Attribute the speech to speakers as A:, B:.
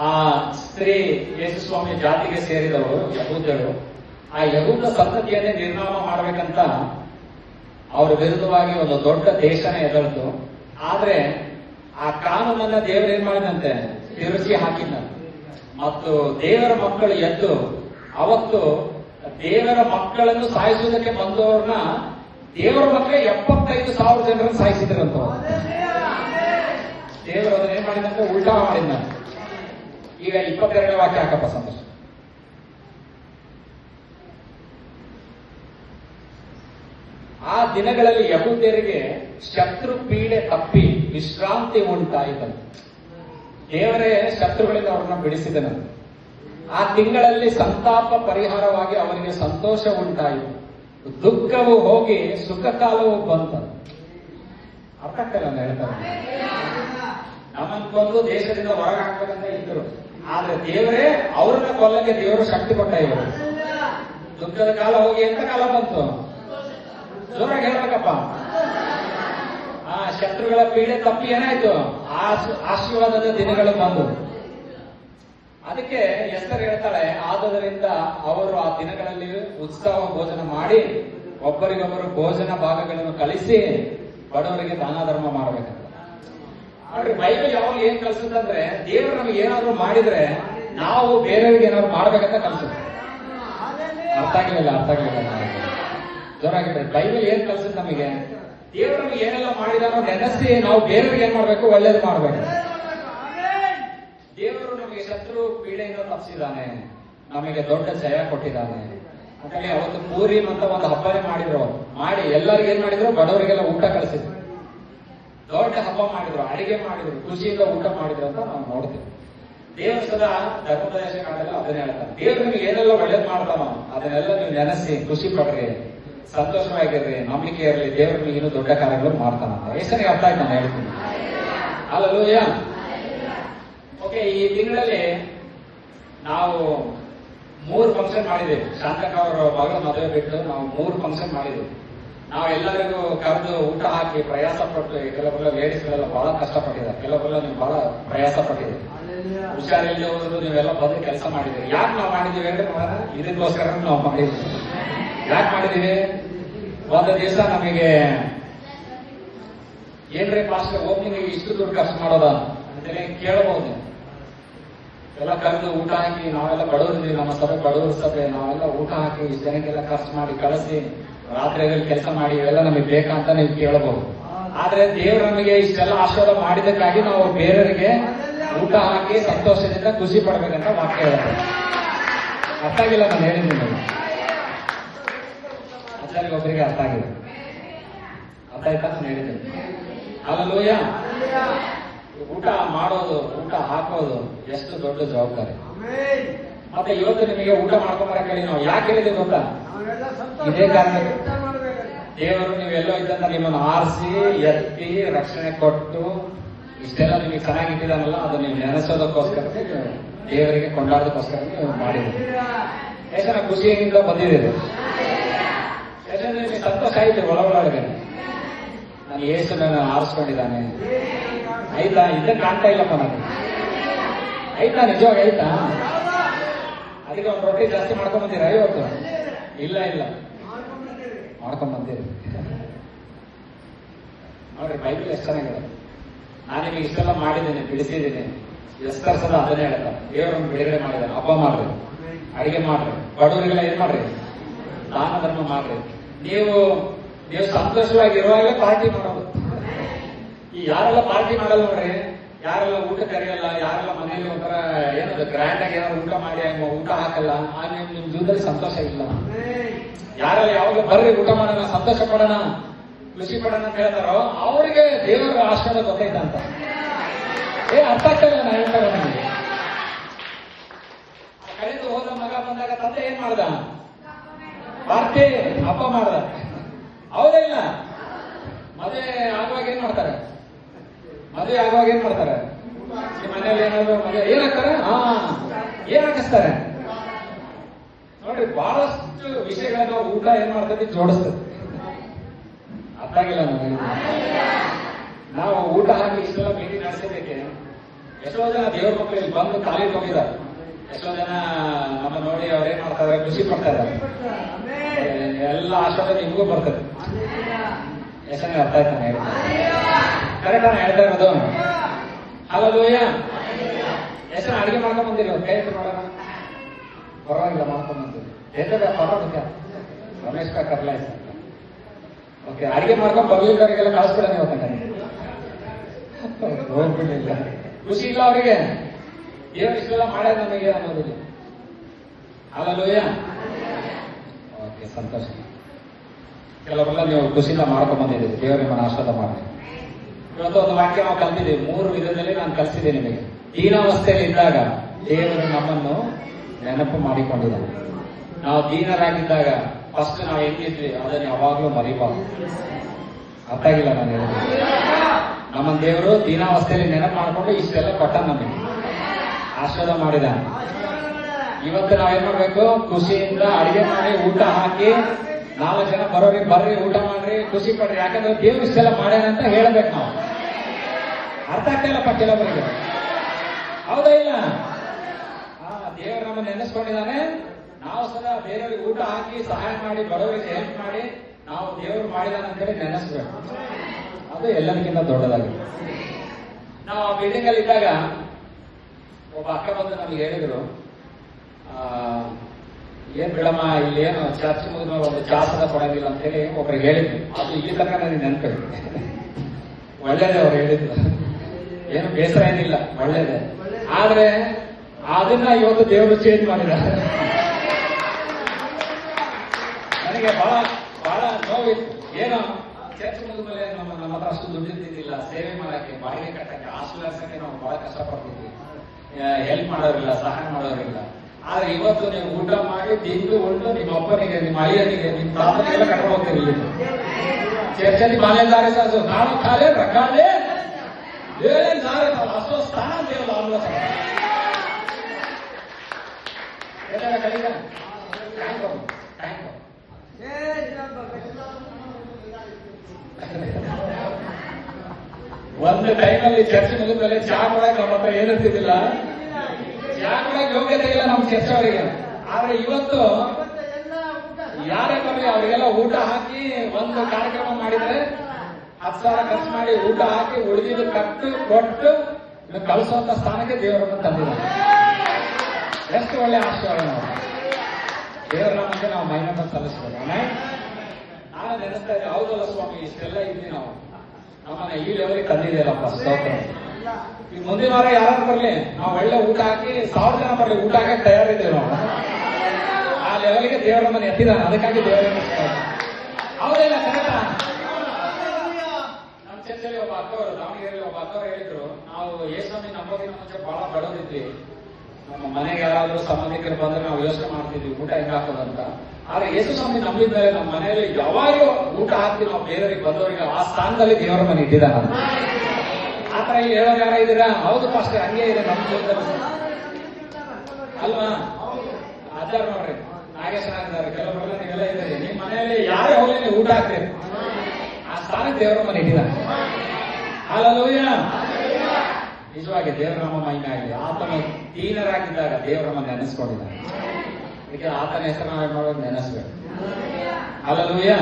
A: ಆ ಸ್ತ್ರೀ ಯೇಸುಸ್ವಾಮಿ ಜಾತಿಗೆ ಸೇರಿದವರು ಯಹೂದರು ಆ ಯಹೂದ ಸಂತತಿಯನ್ನೇ ನಿರ್ನಾಮ ಮಾಡಬೇಕಂತ ಅವ್ರ ವಿರುದ್ಧವಾಗಿ ಒಂದು ದೊಡ್ಡ ದೇಶನೇ ಎದಳ್ತು ಆದ್ರೆ ಆ ಕಾನೂನನ್ನ ದೇವರು ಏನ್ ಮಾಡಿದಂತೆ? ತಿರುಚಿ ಹಾಕಿದ್ದ ಮತ್ತು ದೇವರ ಮಕ್ಕಳು ಎದ್ದು ಅವತ್ತು ದೇವರ ಮಕ್ಕಳನ್ನು ಸಾಯಿಸುವುದಕ್ಕೆ ಬಂದವ್ರನ್ನ ದೇವರ ಮಕ್ಕಳೇ ಎಪ್ಪತ್ತೈದು ಸಾವಿರ ಜನರನ್ನು ಸಾಯಿಸಿದ್ರಂತ ದೇವರು ಅದನ್ನ ಏನ್ ಮಾಡಿದಂತೆ ಉಲ್ಟಾ ಮಾಡಿದಂತೆ ಈಗ ಇಪ್ಪತ್ತೆರಡನೇ ವಾಕ್ಯ ಹಾಕಪ್ಪ ಸಂತೋಷ. ಆ ದಿನಗಳಲ್ಲಿ ಯಹೂದ್ಯರಿಗೆ ಶತ್ರು ಪೀಡೆ ತಪ್ಪಿ ವಿಶ್ರಾಂತಿ ಉಂಟಾಯಿತಂತೆ ದೇವರೇ, ಶತ್ರುಗಳಿಂದ ಅವರನ್ನ ಬಿಡಿಸಿದನು ಆ ತಿಂಗಳಲ್ಲಿ ಸಂತಾಪ ಪರಿಹಾರವಾಗಿ ಅವರಿಗೆ ಸಂತೋಷ ಉಂಟಾಯಿತು. ದುಃಖವು ಹೋಗಿ, ಸುಖ ಕಾಲವು ಬಂತ. ಅರ್ಥ ಆಗ್ತಿಲ್ಲ ಹೇಳ್ತಾರೆ. ನಮ್ಮನ್ನು ಬಂದು ದೇಶದಿಂದ ಹೊರಗೆ ಹಾಕ್ಬೇಕಂತ ಇದ್ರು ಆದ್ರೆ ದೇವರೇ, ಅವ್ರನ್ನ ಕೊಲ್ಲಕ್ಕೆ ದೇವರು ಶಕ್ತಿ ಕೊಟ್ಟ ಇವರು. ದುಃಖದ ಕಾಲ ಹೋಗಿ ಎಂತ ಕಾಲ ಬಂತು. ಜೋರಾಗಿ ಹೇಳ್ಬೇಕಪ್ಪ. ಆ ಶತ್ರುಗಳ ಪೀಡೆ ತಪ್ಪಿ ಏನಾಯ್ತು? ಆಶ್- ಆಶೀರ್ವಾದದ ದಿನಗಳು ಬಂದು ಅದಕ್ಕೆ ಎಸ್ತರ್ ಹೇಳ್ತಾಳೆ, ಆದುದರಿಂದ ಅವರು ಆ ದಿನಗಳಲ್ಲಿ ಉತ್ಸವ ಭೋಜನ ಮಾಡಿ, ಒಬ್ಬರಿಗೊಬ್ಬರು ಭೋಜನ ಭಾಗಗಳನ್ನು ಕಲಿಸಿ, ಬಡವರಿಗೆ ದಾನ ಧರ್ಮ ಮಾಡಬೇಕಂತ. ನೋಡ್ರಿ ಬೈಬಲ್ ಯಾವಾಗ ಏನ್ ಕಲ್ಸುತ್ತಂದ್ರೆ ದೇವರು ನಮಗೆ ಏನಾದ್ರು ಮಾಡಿದ್ರೆ ನಾವು ಬೇರೆಯವ್ರಿಗೆ ಏನಾದ್ರು ಮಾಡ್ಬೇಕಂತ ಕಲ್ಸುತ್ತೆ. ಅರ್ಥ ಆಗ್ಲಿಲ್ಲ ಅರ್ಥ ಆಗ್ಲಿಲ್ಲ. ಜೋರಾಗಿದೆ ಬೈಬಲ್ ಏನ್ ಕಲ್ಸುತ್ತೆ ನಮಗೆ? ದೇವರು ನಮಗೆ ಏನೆಲ್ಲ ಮಾಡಿದ ನೆನೆಸಿ ನಾವು ಬೇರೆಯವ್ರಿಗೆ ಏನ್ ಮಾಡ್ಬೇಕು? ಒಳ್ಳೇದು ಮಾಡ್ಬೇಕು. ದೇವರು ನಮಗೆ ಶತ್ರು ಪೀಡೆಯನ್ನು ತಪ್ಪಿಸಿದ್ದಾನೆ ನಮಗೆ ದೊಡ್ಡ ಜಯ ಕೊಟ್ಟಿದ್ದಾನೆ. ಅಂತೇಳಿ ಅವತ್ತು ಪೂರಿ ಅಂತ ಒಂದು ಹಬ್ಬನೇ ಮಾಡಿದ್ರು. ಮಾಡಿ ಎಲ್ಲರಿಗೂ ಏನ್ ಮಾಡಿದ್ರು? ಬಡವರಿಗೆಲ್ಲ ಊಟ ಕಳಿಸಿದ್ರು ದೊಡ್ಡ ಹಬ್ಬ ಮಾಡಿದ್ರು, ಅಡಿಗೆ ಮಾಡಿದ್ರು, ಖುಷಿಯಿಂದ ಊಟ ಮಾಡಿದ್ರು ಅಂತ ನಾವು ನೋಡ್ತೇವೆ. ದೇವರು ಸದಾ ಧರ್ಮೋಪದೇಶ ಕಾಲದಲ್ಲಿ ಅದನ್ನೇ ಹೇಳ್ತಾನೆ ದೇವ್ರು ನಿಮ್ಗೆ ಏನೆಲ್ಲ ಒಳ್ಳೇದು ಮಾಡ್ತಾನ, ಅದನ್ನೆಲ್ಲ ನೀವು ನೆನೆಸಿ, ಖುಷಿ ಪಡ್ರಿ, ಸಂತೋಷವಾಗಿರ್ರಿ, ನಂಬಿಕೆ ಇರಲಿ, ದೇವರು ನಿಮ್ಗೆ ಇನ್ನೂ ದೊಡ್ಡ ಕಾರ್ಯಗಳು ಮಾಡ್ತಾನಂತ ಎಷ್ಟು ಅರ್ಥ ಆಯ್ತು ನಾನು ಹೇಳ್ತೀನಿ? ಅಲ್ಲೂ ಓಕೆ ಈ ತಿಂಗಳಲ್ಲಿ ನಾವು ಮೂರು ಫಂಕ್ಷನ್ ಮಾಡಿದ್ದೇವೆ. ಶಾಂತಕ ಅವರ ಮಗಳ ಮದುವೆ ಬಿಟ್ಟು ನಾವು ಮೂರು ಫಂಕ್ಷನ್ ಮಾಡಿದ್ದೇವೆ. ನಾವು ಎಲ್ಲರಿಗೂ ಕರೆದು ಊಟ ಹಾಕಿ ಪ್ರಯಾಸ ಪಟ್ಟು ಕೆಲವರೆಲ್ಲ ಲೇಡೀಸ್ಗಳೆಲ್ಲ ಬಹಳ ಕಷ್ಟಪಟ್ಟಿದ್ದಾರೆ. ಕೆಲವರೆಲ್ಲ ನೀವು ಬಹಳ ಪ್ರಯಾಸ ಪಟ್ಟಿದ್ದೀರಿ. ಹುಷಾರಿಲ್ಲದೆ ಹೋದ್ರು ನೀವೆಲ್ಲ ಬಂದು ಕೆಲಸ ಮಾಡಿದ್ದೀರಿ. ಯಾಕೆ ನಾವು ಮಾಡಿದೀವಿ ಅಂದ್ರೆ ಇದಕ್ಕೋಸ್ಕರ ನಾವು ಮಾಡಿದ್ದೀವಿ. ಯಾಕೆ ಮಾಡಿದೀವಿ ಒಂದು ದಿವಸ ನಮಗೆ ಏನ್ರಿ ಮಾಸ್ಟರ್ ಓಪನಿಂಗ್ ಇಷ್ಟು ದುಡ್ಡು ಖರ್ಚು ಮಾಡೋದ ಅಂತೇಳಿ ಕೇಳಬಹುದು ಎಲ್ಲ ಕರೆದು ಊಟ ಹಾಕಿ ನಾವೆಲ್ಲ ಬಡವರಿದ್ದೀವಿ ನಮ್ಮ ಸಭೆ ಬಡವರ ಸಭೆ. ನಾವೆಲ್ಲ ಊಟ ಹಾಕಿ ಇಷ್ಟು ಜನಕ್ಕೆಲ್ಲ ಖರ್ಚು ಮಾಡಿ ಕಳಿಸಿ. ರಾತ್ರಿಯಲ್ಲಿ ಕೆಲಸ ಮಾಡಿ ಇವೆಲ್ಲ ನಮಗೆ ಬೇಕಾ ಅಂತ ನೀವು ಕೇಳಬಹುದು. ಆದ್ರೆ ದೇವರು ನಮಗೆ ಇಷ್ಟೆಲ್ಲ ಆಶೀರ್ವಾದ ಮಾಡಿದ್ದಕ್ಕಾಗಿ ನಾವು ಬೇರೆಯವರಿಗೆ ಊಟ ಹಾಕಿ ಸಂತೋಷದಿಂದ ಖುಷಿ ಪಡ್ಬೇಕಂತ ವಾಕ್ಯ ಹೇಳ್ತಾರೆ ಅರ್ಥ ಆಗಿಲ್ಲ ನಾನು ಹೇಳಿದ್ದೀನಿ ಆಚಾರ್ಯ, ಒಬ್ಬರಿಗೆ ಅರ್ಥ ಆಗಿದೆ. ಅರ್ಥ ಆಯ್ತಾ ನಾನು ಹೇಳಿದ್ದೀನಿ ಅಲ್ಲೂಯ್ಯ ಊಟ ಮಾಡೋದು, ಊಟ ಹಾಕೋದು ಎಷ್ಟು ದೊಡ್ಡ ಜವಾಬ್ದಾರಿ. ಮತ್ತೆ ಇವತ್ತು ನಿಮಗೆ ಊಟ ಮಾಡ್ಕೊಂಬರಕ್ಕೆ ಹೇಳಿ ನಾವು ಯಾಕೆ ಹೇಳಿದ್ವಿ ಗೊತ್ತಾ? ಇದೇ ಕಾರಣಕ್ಕೆ ದೇವರು ನೀವೆಲ್ಲೋ ಇದ್ದಂತ ನಿಮ್ಮನ್ನು ಆರಿಸಿ, ಎತ್ತಿ, ರಕ್ಷಣೆ ಕೊಟ್ಟು, ಇಷ್ಟೆಲ್ಲ ನಿಮಗೆ ಚೆನ್ನಾಗಿಟ್ಟಿದಾನಲ್ಲ ಅದು ನೀವು ನೆನೆಸೋದಕ್ಕೋಸ್ಕರ, ದೇವರಿಗೆ ಕೊಂಡಾಡೋದಕ್ಕೋಸ್ಕರ ನೀವು ಮಾಡಿದ್ದೀರಿ. ಎಷ್ಟು ಖುಷಿಯಿಂದ ಬಂದಿದ್ದೀರಿ. ಯಾಕಂದ್ರೆ ನಿಮಗೆ ಸಂತೋಷ ಆಯ್ತು ಒಳ ಒಳಗೆ ನಾನು ಏಸು ನಾನು ಆರಿಸ್ಕೊಂಡಿದ್ದಾನೆ. ಆಯ್ತಾ? ಇದ್ದ ಕಾಣ್ತಾ ಇಲ್ಲಪ್ಪ ನನಗೆ. ಆಯ್ತಾ ನಿಜವಾಗಿ ಆಯ್ತಾ? ಅದಕ್ಕೆ ಒಂದು ರೊಟ್ಟಿ ಜಾಸ್ತಿ ಮಾಡ್ಕೊಂಡ್ಬಂದಿರ ಇವತ್ತು? ಇಲ್ಲ ಇಲ್ಲ. ಮಾಡ್ಕೊಂಡ್ ಬಂದಿರಿ ನೋಡ್ರಿ, ಬೈಬಲ್ ಎಷ್ಟು ಚೆನ್ನಾಗಿದೆ. ನಾನು ನಿಮಗೆ ಇಷ್ಟೆಲ್ಲ ಮಾಡಿದ್ದೀನಿ ಬಿಡಿಸಿದ್ದೀನಿ ಎಷ್ಟರ ಸಲ ಅದನ್ನೇ ಹೇಳ್ತಾರೆ ದೇವರನ್ನು ಬಿಡುಗಡೆ ಮಾಡಿದ್ದಾರೆ ಹಬ್ಬ ಮಾಡ್ರಿ. ಅಡಿಗೆ ಮಾಡ್ರಿ. ಬಡವರಿಗೆಲ್ಲ ಏನ್ ಮಾಡ್ರಿ? ದಾನ ಧರ್ಮ ಮಾಡ್ರಿ. ನೀವು ನೀವು ಸಂತೋಷವಾಗಿ ಇರುವಾಗಲೇ ಪಾರ್ಟಿ ಮಾಡೋದು. ಈ ಯಾರೆಲ್ಲ ಪಾರ್ಟಿ ಮಾಡಲ್ಲ ನೋಡ್ರಿ? ಯಾರೆಲ್ಲ ಊಟ ಕರೆಯಲ್ಲ, ಯಾರೆಲ್ಲ ಮನೆಯಲ್ಲಿ ಒಂಥರ ಏನದು ಗ್ರ್ಯಾಂಡ್ ಆಗಿ ಏನಾದ್ರು ಊಟ ಮಾಡಿ ಊಟ ಹಾಕಲ್ಲ, ಆ ನಿಮ್ ನಿಮ್ ಜೀವನದಲ್ಲಿ ಸಂತೋಷ ಇಲ್ಲ. ಯಾರೆಲ್ಲ ಯಾವಾಗ ಬರ್ರಿ, ಊಟ ಮಾಡೋಣ, ಸಂತೋಷ ಪಡೋಣ, ಖುಷಿ ಪಡೋಣ ಅಂತ ಹೇಳ್ತಾರೋ, ಅವರಿಗೆ ದೇವರ ಆಶ್ರಮ ಗೊತ್ತೈತಂತ ಏ, ಅರ್ಥ ಆಗ್ತಾ ಇಲ್ಲ ನಾನು ಹೇಳ್ತಾರೆ ನನಗೆ ಕಳೆದು ಹೋದ ಮಗ ಬಂದಾಗ ತಂದೆ ಏನ್ ಮಾಡ್ದ? ಪಾರ್ಟಿ ಹಬ್ಬ ಮಾಡ್ದ. ಇಲ್ಲ. ಮದುವೆ ಆಗುವಾಗ ಏನ್ ಮಾಡ್ತಾರೆ? ಮದುವೆ ಆಗುವಾಗ ಏನ್ ಮಾಡ್ತಾರೆ? ಮನೇಲಿ ಏನಾದ್ರು ಮದುವೆ ಏನ್ ಹಾಕ್ತಾರೆ? ಹಾ, ಏನ್ ಹಾಕಿಸ್ತಾರೆ? ನೋಡ್ರಿ ಬಹಳಷ್ಟು ವಿಷಯಗಳನ್ನ ಊಟ ಏನ್ ಮಾಡ್ತದೆ ಜೋಡಿಸ್ತದೆ. ಅರ್ಥಾಗಿಲ್ಲ ನಾವು ಊಟ ಹಾಕಿ ಇಷ್ಟೆಲ್ಲ ಭೇಟಿ ನಡೆಸಿದ್ದಕ್ಕೆ ಎಷ್ಟೋ ಜನ ದೇವ್ರ ಮಕ್ಕಳಿಗೆ ಬಂದು ಕಾಲಿಗೆ ಹೋಗಿದ್ದಾರೆ ಎಷ್ಟೋ ಜನ ನಮ್ಮ ನೋಡಿ ಅವ್ರೇನ್ ಮಾಡ್ತಾರೆ, ಖುಷಿ ಪಡ್ತಾರೆ. ಎಲ್ಲ ಆಶಾದ ನಿಮಗೂ ಬರ್ತದೆ. ಎಷ್ಟು ಅರ್ಥ ಆಯ್ತಾನೆ ಹೇಳ್ತಾರೆ ಕರೆಕ್ಟ್ ನಾನು ಹೇಳ್ತಾ ಇರೋದು? ಅಲ್ಲೂಯ್ಯ ಎಷ್ಟು ಅಡಿಗೆ ಮಾಡ್ಕೊಂಡ್ ಬಂದಿರಿ ಕೈ ನೋಡೋಣ ಪರವಾಗಿಲ್ಲ, ಮಾಡ್ಕೊಂಡ್ ಬಂದಿರಿ ಎದ್ದ ಪರವಾಗಿಲ್ಲ ರಮೇಶ್ ಕಾ ಕರ್ಲಾಯ್ತು ಓಕೆ ಅಡಿಗೆ ಮಾಡ್ಕೊಂಡು ಬರ್ಲಿದ್ದವರಿಗೆಲ್ಲ ಕಳಿಸ್ಬಿಡ ನೀವು ಹೋಗ್ಬಿಡ್ಲಿಲ್ಲ. ಖುಷಿ ಇಲ್ಲ ಅವರಿಗೆ. ಏನು ಇಷ್ಟೆಲ್ಲ ಮಾಡ್ಯಾರ ನಮಗೆ ಅನ್ನೋದಿಲ್ಲ ಅಲ್ಲೂಯ್ಯ ಓಕೆ ಸಂತೋಷ. ಕೆಲವರೆಲ್ಲ ನೀವು ಖುಷಿಯಿಂದ ಮಾಡ್ಕೊಂಡ್ ಬಂದಿದ್ದೀವಿ ದೇವರು ನಿಮ್ಮನ್ನ ಆಶೀರ್ವಾದ ಮಾಡಿ ಇವತ್ತು ಒಂದು ವಾಕ್ಯ ನಾವು ಕಲ್ತಿದ್ದೀವಿ. ಮೂರು ವಿಧದಲ್ಲಿ ನಾನು ಕಲಿಸಿದೆ ನಿಮಗೆ. ದೀನಾವಸ್ಥೆಯಲ್ಲಿ ಇದ್ದಾಗ ದೇವರು ನಮ್ಮನ್ನು ನೆನಪು ಮಾಡಿಕೊಂಡಿದ್ದಾನೆ ನಾವು ದೀನರಾಗಿದ್ದಾಗ ಫಸ್ಟ್ ನಾವು ಹೆಂಗಿದ್ವಿ ಅದನ್ನ ಯಾವಾಗಲೂ ಮರಿಬಾರ್ದು. ಅರ್ಥ ಆಗಿಲ್ಲ ನಾನು ಹೇಳಿದ್ರೆ ನಮ್ಮ ದೇವರು ದೀನಾವಸ್ಥೆಯಲ್ಲಿ ನೆನಪು ಮಾಡಿಕೊಂಡು ಇಷ್ಟೆಲ್ಲ ಕೊಟ್ಟ ನಮಗೆ. ಆಶೀರ್ವಾದ ಮಾಡಿದ್ದಾನೆ ಇವತ್ತು ನಾವೇನ್ ಮಾಡ್ಬೇಕು? ಖುಷಿಯಿಂದ ಅಡಿಗೆ ಮಾಡಿ ಊಟ ಹಾಕಿ ನಾಲ್ಕು ಜನ ಬರೋರಿ ಬರ್ರಿ, ಊಟ ಮಾಡ್ರಿ, ಖುಷಿ ಪಡ್ರಿ. ಯಾಕಂದ್ರೆ ದೇವ್ರು ಇಷ್ಟೆಲ್ಲ ಮಾಡ್ಯಾನ ಅಂತ ಹೇಳಬೇಕು ನಾವು. ಅರ್ಥ ಆಗ್ತಿಲ್ಲಪ್ಪ ಕೆಲವರಿಗೆ. ಹೌದಾ ಇಲ್ಲ? ದೇವ್ರು ನಮ್ಮನ್ನು ನೆನೆಸ್ಕೊಂಡಿದ್ದಾನೆ. ನಾವು ಸದಾ ಬೇರೆಯವ್ರಿಗೆ ಊಟ ಹಾಕಿ ಸಹಾಯ ಮಾಡಿ ಬಡವರಿಗೆ ಹೆಲ್ಪ್ ಮಾಡಿ ನಾವು ದೇವ್ರು ಮಾಡಿದಾನೆ ಅಂತೇಳಿ ನೆನೆಸ್ಬೇಕು. ಅದು ಎಲ್ಲದಕ್ಕಿಂತ ದೊಡ್ಡದಾಗಿದೆ. ನಾವು ಆ ಬಿಲ್ಡಿಂಗ್ ಅಲ್ಲಿ ಇದ್ದಾಗ ಒಬ್ಬ ಅಕ್ಕ ಬಂದು ನಮ್ಗೆ ಹೇಳಿದ್ರು ಏನ್ ಬಿಡಮ್ಮ ಇಲ್ಲಿ ಏನು ಚರ್ಚ್ ಮುಗಿದ ಒಂದು ಜಾಸದ ಕೊಡಂಗಿಲ್ಲ ಅಂತ ಹೇಳಿ ಒಬ್ರಿಗೆ ಹೇಳಿದ್ರು. ಅದು ಇಲ್ಲಿ ತನಕ ನನಗೆ ನೆನಪಿದೆ. ಒಳ್ಳೇದೇ ಅವ್ರು ಹೇಳಿದ್ರು. ಏನು ಬೇಸರ ಏನಿಲ್ಲ, ಒಳ್ಳೇದೇ. ಆದ್ರೆ ಅದನ್ನ ಇವತ್ತು ದೇವರು ಚೇಂಜ್ ಮಾಡಿದ್ದಾರೆ. ನನಗೆ ಬಹಳ ಬಹಳ ನೋವಿತ್ತು. ಏನೋ, ಚರ್ಚ್ ಮುಗಿದ್ಮೇಲೆ ನಮ್ಮ ನಮ್ಮ ಹತ್ರ ಅಷ್ಟು ದುಡ್ಡು ಇರ್ತಿದ್ದಿಲ್ಲ ಸೇವೆ ಮಾಡಕ್ಕೆ, ಬಾಡಿಗೆ ಕಟ್ಟಕ್ಕೆ ಆಶ್ರಯಿಸಕ್ಕೆ ನಾವು ಬಹಳ ಕಷ್ಟಪಡ್ತಿದ್ವಿ. ಹೆಲ್ಪ್ ಮಾಡೋರಿಲ್ಲ, ಸಹಾಯ ಮಾಡೋರಿಲ್ಲ. ಆದ್ರೆ ಇವತ್ತು ನೀವು ಊಟ ಮಾಡಿ, ತಿಂದು ಉಂಡು, ನಿಮ್ಮ ಅಪ್ಪನಿಗೆ, ನಿಮ್ಮ ಅಳಿಯನಿಗೆ, ನಿಮ್ಮ ತಾತನಿಗೆಲ್ಲ ಕರ್ಕೊಂಡು ಹೋಗ್ತೀರಿ ಚರ್ಚಲ್ಲಿ ಸಾಸು ನಾನು ಕಾಲೇ ರಕಾಲೆ ಏನ್ ಸಾರೆ ಅಸೋ ಸ್ಥಾನ ದೇವಲ್ಲ ಅಲ್ವ ಸರ್ ಎಲ್ಲ ಕಲಿಗ ಥ್ಯಾಂಕ್ ಯು ಥ್ಯಾಂಕ್ ಯು ಒಂದು ಟೈಮಲ್ಲಿ ಚರ್ಚೆ ಮುಗಿದ್ಮೇಲೆ ಚಾ ಕೊಡಕ್ ನಮ್ಮ ಹತ್ರ ಏನಿರ್ತಿದ್ದಿಲ್ಲ ಚಾ ಕೊಡಕ್ ಯೋಗ್ಯತೆ ಇಲ್ಲ ನಮ್ಮ ಚರ್ಚೆ ಅವರಿಗೆ ಆದ್ರೆ ಇವತ್ತು ಯಾರೇ ಬರಲಿ ಅವರಿಗೆಲ್ಲ ಊಟ ಹಾಕಿ ಒಂದು ಕಾರ್ಯಕ್ರಮ ಮಾಡಿದ್ರೆ ಹತ್ತು ಸಾವಿರ ಖರ್ಚು ಮಾಡಿ ಊಟ ಹಾಕಿ ಉಳಿದಿದ್ದು ಕಟ್ಟು ಕೊಟ್ಟು ಕಳಿಸುವಂತ ಸ್ಥಾನಕ್ಕೆ ದೇವರನ್ನು ತಂದಿದ್ದಾರೆ. ಎಷ್ಟು ಒಳ್ಳೆ ಆಶೀರ್ವಾದ ನಾವು. ದೇವರ ನಾವು ಮಹಿಮೆ ಸಲ್ಲಿಸ್ಬೇಕು ನಾನು ನೆನೆಸ್ತಾ ಇದ್ದೆ, ಹೌದಲ್ಲ ಸ್ವಾಮಿ, ಇಷ್ಟೆಲ್ಲ ಇದ್ವಿ ನಾವು. ನಮ್ಮನ್ನ ಈ ಲೆವೆಲ್ಗೆ ತಂದಿದೆಯಲ್ಲಪ್ಪ ಸ್ತೋತ್ರ. ಈ ಮುಂದಿನ ವಾರ ಯಾರು ಬರಲಿ, ನಾವು ಒಳ್ಳೆ ಊಟ ಹಾಕಿ ಸಾವಿರ ಜನ ಬರಲಿ, ಊಟ ಹಾಕಿ ತಯಾರಿದ್ದೇವೆ ನಾವು. ಆ ಲೆವೆಲ್ಗೆ ದೇವರ ಮನೆ ಎತ್ತಿದಾನೆ ಅದಕ್ಕಾಗಿ ಸ್ತೋತ್ರ. ಹೌದಿಲ್ಲ ಕರೆಕ್ಟಾ ನಮ್ಮ ಚರ್ಚೆಯಲ್ಲಿ ಒಬ್ಬ ಅಕ್ಕವರು, ದಾವಣಗೆರೆಯಲ್ಲಿ ಒಬ್ಬ ಅಕ್ಕವರು ಹೇಳಿದ್ರು, ನಾವು ಯೇಸ್ವಾಮಿ ನಂಬೋದಿನ ಮುಂಚೆ ಬಹಳ ಬಡವರಿದ್ವಿ. ನಮ್ಮ ಮನೆಗೆ ಯಾರಾದ್ರೂ ಸಂಬಂಧಿಕರು ಬಂದ್ರೆ ನಾವು ಯೋಚನೆ ಮಾಡ್ತಿದ್ವಿ, ಊಟ ಹೆಂಗ್ ಹಾಕೋದಂತ. ಆದ್ರೆ ಯೇಸು ಸ್ವಾಮಿ ನಂಬಿದ ಮೇಲೆ ನಮ್ಮ ಮನೆಯಲ್ಲಿ ಯಾವಾಗಲೂ ಊಟ ಹಾಕ್ತೀವಿ ನಾವು ಬೇರೆಯವ್ರಿಗೆ ಬಂದವರಿಗೆ ಆ ಸ್ಥಾನದಲ್ಲಿ ದೇವರ ಮನೆ ಇಟ್ಟಿದ್ದಾನೆ ಆ ತರ ಇಲ್ಲಿ ಹೇಳೋರು ಯಾರ ಇದ್ದೀರಾ? ಹೌದು ಫಸ್ಟ್ ಹಂಗೆ ಇದೆ ನಮ್ಮ ಜೀವನದಲ್ಲಿ. ಅಲ್ವಾ? ಆಚಾರ ನೋಡ್ರಿ ನಾಗೇಶನಾಗಿದ್ದಾರೆ ಕೆಲವರೆಲ್ಲ ನೀವೆಲ್ಲ ಇದ್ದೀರಿ ನಿಮ್ಮ ಮನೆಯಲ್ಲಿ ಯಾರೇ ಹೋಗ್ಲಿ ನೀವು ಊಟ ಹಾಕ್ತೀರಿ ಆ ಸ್ಥಾನಕ್ಕೆ ದೇವರ ಮನೆ ಇಟ್ಟಿದ್ದಾನೆ ಅಲ್ಲೂಯ್ಯ ನಿಜವಾಗಿ ದೇವರ ನಮ್ಮ ಮಹಿಮೆ ಆಗಿದೆ. ಆತನ ತೀನರಾಗಿದ್ದಾಗ ದೇವರ ಮನೆ ನೆನೆಸ್ಕೊಂಡಿದ್ದಾನೆ ಅದಕ್ಕೆ ಆತನ ಹೆಸರು ನಾವು ಮಾಡೋದು ನೆನೆಸ್ಬೇಕು. ಅಲ್ಲೂಯ್ಯ